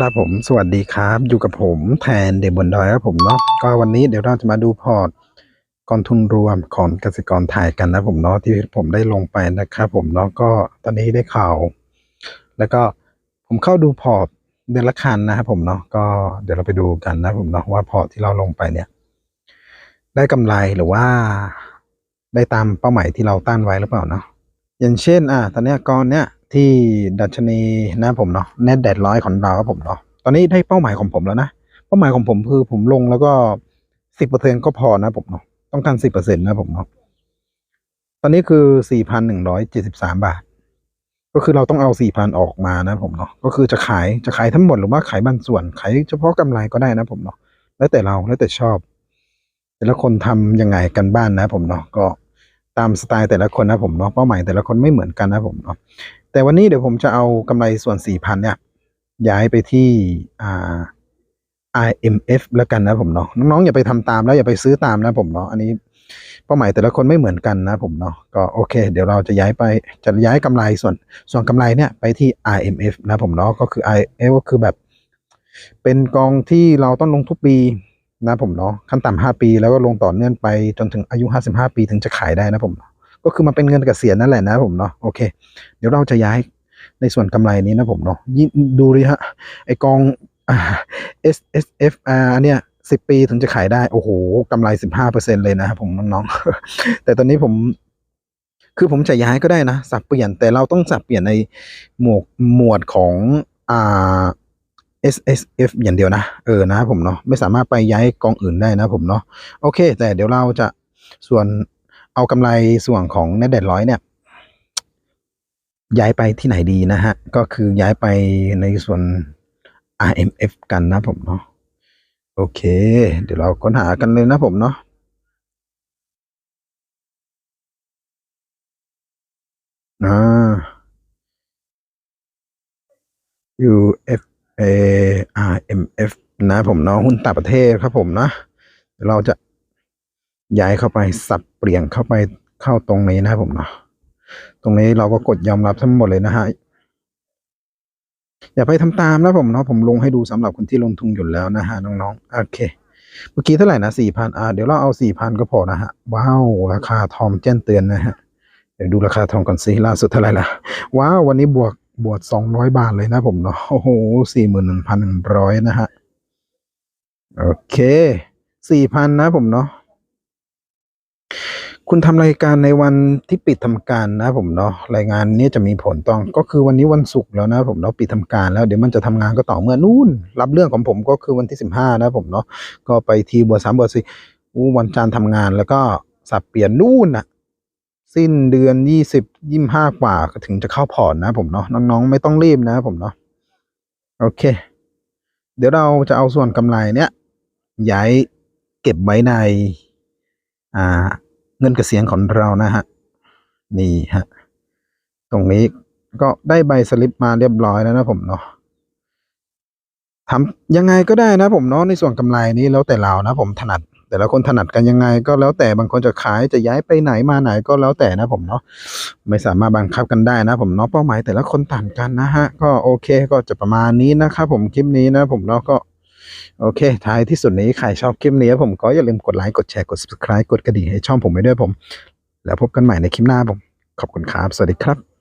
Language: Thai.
ครับผมสวัสดีครับ อยู่กับผมแทนเดบนดอยครับผมเนาะก็วันนี้เดี๋ยวเราจะมาดูพอร์ตกองทุนรวมของกสิกรไทยกันนะผมเนาะที่ผมได้ลงไปนะครับผมเนาะก็ตอนนี้ได้ข่าว แล้วก็ผมเข้าดูพอร์ตเดือนละคันนะครับผมเนาะก็เดี๋ยวเราไปดูกันนะผมเนาะว่าพอร์ตที่เราลงไปเนี่ย ได้กำไรหรือว่าได้ตามเป้าหมายที่เราตั้งไว้หรือเปล่าเนาะอย่างเช่น อ่าตอนนี้ยกรเนี้ย ที่ดัชนีนะผมเนาะแนดแดดร้อยของเราครับผมเนาะตอนนี้ได้เป้าหมายของผมแล้วนะ เป้าหมายของผมคือผมลงแล้วก็สิบเปอร์เซ็นก็พอนะผมเนาะต้องการสิบเปอร์เซ็นนะผมเนาะตอนนี้คือสี่พันหนึ่งร้อยเจ็ดสิบสามบาท ก็คือเราต้องเอาสี่พันออกมานะผมเนาะก็คือจะขายจะขายทั้งหมดหรือว่าขายบางส่วนขายเฉพาะกำไรก็ได้นะผมเนาะแล้วแต่เราแล้วแต่ชอบ แต่ละคนทำยังไงกันบ้านนะผมเนาะก็ ตามสไตล์แต่ละคนนะผมเนาะเป้าหมายแต่ละคนไม่เหมือนกันนะผมเนาะแต่วันนี้เดี๋ยวผมจะเอากำไรส่วนสี่พันเนี่ยย้ายไปที่อ่า IMF แล้วกันนะผมเนาะน้องๆอย่าไปทำตามแล้วอย่าไปซื้อตามนะผมเนาะอันนี้เป้าหมายแต่ละคนไม่เหมือนกันนะผมเนาะก็โอเค เดี๋ยวเราจะย้ายไปจะย้ายกำไรส่วนส่วนกำไรเนี่ยไปที่ IMF นะผมเนาะก็คือ IMF ก็คือแบบ เป็นกองที่เราต้องลงทุกปี นะผมเนาะขั้นต่ำห้าปีแล้วก็ลงต่อเนื่องไปจนถึงอายุห้าสิบห้าปีถึงจะขายได้นะผม ก็คือมันเป็นเงินกเกษียณนั่นแหละนะผมเนาะโอเค เดี๋ยวเราจะย้ายในส่วนกำไรนี้นะผมเนาะยิ่งดูดิฮะไอกอง S S F R เนี่ยสิบปีถึงจะขายได้ โอ้โหกำไรสิบห้าเปอร์เซ็นเลยนะครับผมน้องๆแต่ตอนนี้ผม คือผมจะย้ายก็ได้นะ สับเปลี่ยนแต่เราต้องสับเปลี่ยนในหมวดหมวดของอ่า S S F อย่างเดียวนะ เออนะผมเนาะไม่สามารถไปย้ายกองอื่นได้นะผมเนาะโอเค แต่เดี๋ยวเราจะส่วนเอากำไรส่วนของเน็ตเด็ดร้อยเนี่ย ย้ายไปที่ไหนดีนะฮะ ก็คือย้ายไปในส่วน RMF กันนะผมเนาะโอเค เดี๋ยวเราค้นหากันเลยนะผมเนาะอ่า UFA RMF นะผมเนาะหุ้นต่างประเทศครับผมนะเราจะย้ายเข้าไปสับเปลี่ยนเข้าไปเข้าตรงนี้นะผมเนาะตรงนี้เราก็กดยอมรับทั้งหมดเลยนะฮะอย่าไปทำตามนะผมเนาะผมลงให้ดูสำหรับคนที่ลงทุนอยู่แล้วนะฮะน้องๆโอเค เมื่อกี้เท่าไหร่นะสี่พันอ่าเดี๋ยวเราเอาสี่พันก็พอนะฮะว้าวราคาทองแจ้งเตือนนะฮะเดี๋ยวดูราคาทองก่อนสิล่าสุดเท่าไหร่ละว้าววันนี้บวก บวกสองร้อยบาทเลยนะผมเนาะ โอ้โหสี่หมื่นหนึ่งพันหนึ่งร้อยนะฮะ โอเคสี่พันนะผมเนาะ คุณทำรายการในวันที่ปิดทำการนะผมเนาะ รายงานนี้จะมีผลต้อง ก็คือวันนี้วันศุกร์แล้วนะผมเนาะปิดทำการแล้วเดี๋ยวมันจะทำงานก็ต่อเมื่อนู่น รับเรื่องของผมก็คือวันที่สิบห้านะผมเนาะ ก็ไปทีบวกสามบวกสี่วันจันทร์ทำงานแล้วก็สับเปลี่ยนนู่นน่ะ สิ้นเดือนยี่สิบยี่ห้ากว่าก็ถึงจะเข้าพอร์ตนะผมเนาะน้องๆ ไม่ต้องรีบนะผมเนาะโอเค เดี๋ยวเราจะเอาส่วนกำไรเนี้ยย้ายเก็บไว้ในอ่าเงินเกษียณของเรานะฮะนี่ฮะตรงนี้ก็ได้ใบสลิปมาเรียบร้อยแล้วนะผมเนาะทำยังไงก็ได้นะผมเนาะในส่วนกำไรนี้แล้วแต่เรานะผมถนัด แต่ละคนถนัดกันยังไง ก็แล้วแต่บางคนจะขายจะย้ายไปไหนมาไหนก็แล้วแต่นะผมเนาะไม่สามารถบังคับกันได้นะผมเนาะเป้าหมายแต่ละคนต่างกันนะฮะก็โอเคก็จะประมาณนี้นะครับผมคลิปนี้นะผมเนาะก็โอเค ท้ายที่สุดนี้ใครชอบคลิปนี้ผมก็อย่าลืมกดไลค์กดแชร์กด subscribe กดกระดิ่งให้ช่องผมไว้ด้วยผม แล้วพบกันใหม่ในคลิปหน้าผม ขอบคุณครับ สวัสดีครับ